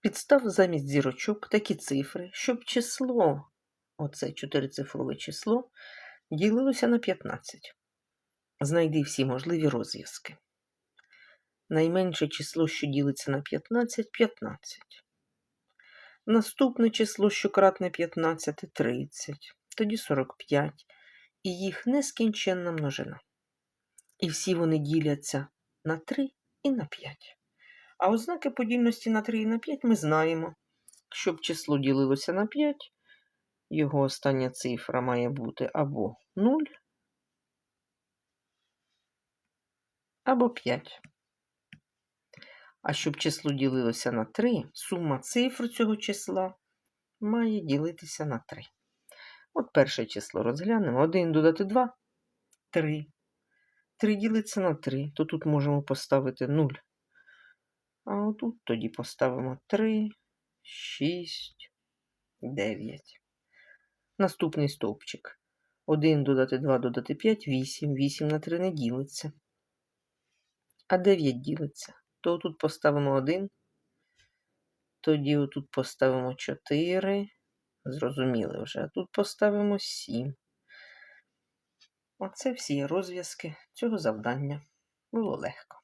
Підстав замість зірочок такі цифри, щоб число, оце чотирицифрове число, ділилося на 15. Знайди всі можливі розв'язки. Найменше число, що ділиться на 15 – 15. Наступне число, що кратне 15 – 30, тоді 45, і їх нескінченна множина. І всі вони діляться на 3 і на 5. А ознаки подільності на 3 і на 5 ми знаємо. Щоб число ділилося на 5, його остання цифра має бути або 0, або 5. А щоб число ділилося на 3, сума цифр цього числа має ділитися на 3. От перше число розглянемо. 1 додати 2 – 3. 3 ділиться на 3, то тут можемо поставити 0. А отут тоді поставимо 3, 6, 9. Наступний стовпчик. 1 додати 2 додати 5 – 8. 8 на 3 не ділиться. А 9 ділиться. То тут поставимо 1. Тоді отут поставимо 4. Зрозуміли вже. А тут поставимо 7. Оце всі розв'язки цього завдання. Було легко.